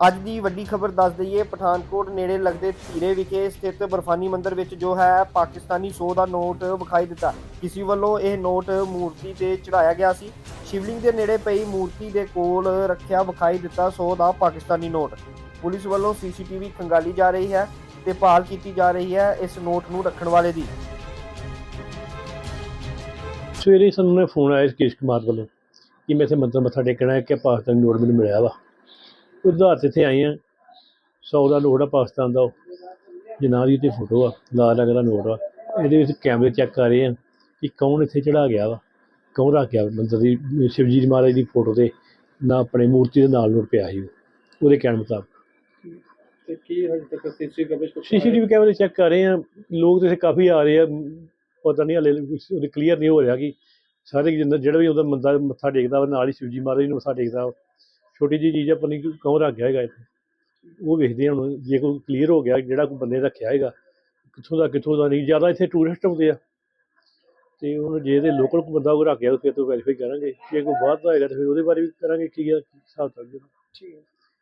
ਅੱਜ ਦੀ ਵੱਡੀ ਖਬਰ ਦੱਸ ਦਈਏ, ਪਠਾਨਕੋਟ ਨੇੜੇ ਲੱਗਦੇ ਧੀਰੇ ਵਿਖੇ ਸਥਿਤ ਬਰਫਾਨੀ ਮੰਦਿਰ ਵਿੱਚ ਜੋ ਹੈ ਪਾਕਿਸਤਾਨੀ 100 ਦਾ ਨੋਟ ਵਿਖਾਈ ਦਿੱਤਾ। ਕਿਸੇ ਵੱਲੋਂ ਇਹ ਨੋਟ ਮੂਰਤੀ ਤੇ ਚੜਾਇਆ ਗਿਆ ਸੀ। ਸ਼ਿਵਲਿੰਗ ਦੇ ਨੇੜੇ ਪਈ ਮੂਰਤੀ ਦੇ ਕੋਲ ਰੱਖਿਆ ਵਿਖਾਈ ਦਿੱਤਾ 100 ਦਾ ਪਾਕਿਸਤਾਨੀ ਨੋਟ। ਪੁਲਿਸ ਵੱਲੋਂ ਸੀਸੀਟੀਵੀ ਖੰਗਾਲੀ ਜਾ ਰਹੀ ਹੈ ਤੇ ਭਾਲ ਕੀਤੀ ਜਾ ਰਹੀ ਹੈ ਇਸ ਨੋਟ ਨੂੰ ਰੱਖਣ ਵਾਲੇ ਦੀ। ਸਵੇਰੇ ਸਾਨੂੰ ਨੇ ਫੋਨ ਆਇਆ ਕੇਸ਼ ਕੁਮਾਰ ਵੱਲੋਂ ਕਿ ਮੈਂ ਇੱਥੇ ਮੰਦਰ ਮੱਥਾ ਟੇਕਣਾ ਹੈ ਕਿ ਪਾਕਿਸਤਾਨੀ ਨੋਟ ਮੈਨੂੰ ਮਿਲਿਆ ਵਾ। ਉਹਦੇ ਆਧਾਰ ਤੇ ਇੱਥੇ ਆਏ ਆ। 100 ਦਾ ਨੋਟ ਆ ਪਾਕਿਸਤਾਨ ਦਾ। ਜਨਾਬ ਦੀ ਤੇ ਫੋਟੋ ਆ ਲਾਲ ਰੰਗ ਦਾ ਨੋਟ ਆ। ਇਹਦੇ ਵਿੱਚ ਕੈਮਰੇ ਚੈੱਕ ਕਰ ਰਹੇ ਆ ਕਿ ਕੌਣ ਇੱਥੇ ਚੜਾ ਗਿਆ ਵਾ ਕੌਣ ਰੱਖ ਗਿਆ ਮੰਦਰ ਦੀ ਸ਼ਿਵਜੀ ਜੀ ਮਹਾਰਾਜ ਦੀ ਫੋਟੋ ਤੇ ਨਾ ਆਪਣੇ ਮੂਰਤੀ ਦੇ ਨਾਲ ਨੋਟ ਪਿਆ ਸੀ ਉਹ। ਉਹਦੇ ਕਹਿਣ ਮੁਤਾਬਕ। ਤੇ ਕੀ ਹਜੇ ਤੱਕ ਸੀਸੀਟੀਵੀ ਕੈਮਰੇ ਚੈੱਕ ਕਰ ਰਹੇ ਆ। ਲੋਕ ਤੇ ਇੱਥੇ ਕਾਫੀ ਆ ਰਹੇ ਆ। ਪਤਾ ਨਹੀਂ ਹਲੇ ਉਹਦੇ ਕਲੀਅਰ ਨਹੀਂ ਹੋ ਰਿਹਾ ਕਿ ਸਾਰੇ ਜਿੰਨਾ ਜਿਹੜਾ ਵੀ ਉਹਦਾ ਮੰਦਾ ਮੱਥਾ ਟੇਕਦਾ ਨਾਲ ਹੀ ਸ਼ਿਵਜੀ ਮਹਾਰਾਜ ਨੂੰ ਮੱਥਾ ਟੇਕਦਾ। ਛੋਟੀ ਜਿਹੀ ਚੀਜ਼ ਆਪਾਂ ਨਹੀਂ ਕੌਣ ਰੱਖ ਗਿਆ ਹੈਗਾ ਇੱਥੇ। ਉਹ ਵੇਖਦੇ ਹਾਂ ਹੁਣ, ਜੇ ਕੋਈ ਕਲੀਅਰ ਹੋ ਗਿਆ, ਜਿਹੜਾ ਕੋਈ ਬੰਦੇ ਰੱਖਿਆ ਹੈਗਾ, ਕਿੱਥੋਂ ਦਾ ਕਿੱਥੋਂ ਦਾ ਨਹੀਂ, ਜ਼ਿਆਦਾ ਇੱਥੇ ਟੂਰਿਸਟ ਆਉਂਦੇ ਆ। ਤੇ ਹੁਣ ਜੇ ਇਹਦੇ ਲੋਕਲ ਕੋਈ ਬੰਦਾ ਕੋਈ ਰੱਖ ਗਿਆ, ਫਿਰ ਤੋਂ ਵੈਰੀਫਾਈ ਕਰਾਂਗੇ। ਜੇ ਕੋਈ ਬਾਹਰ ਦਾ ਹੈਗਾ, ਤਾਂ ਫਿਰ ਉਹਦੇ ਬਾਰੇ ਵੀ ਕਰਾਂਗੇ, ਕੀ ਆ ਹਿਸਾਬ ਚੱਲ ਠੀਕ। ਹੈ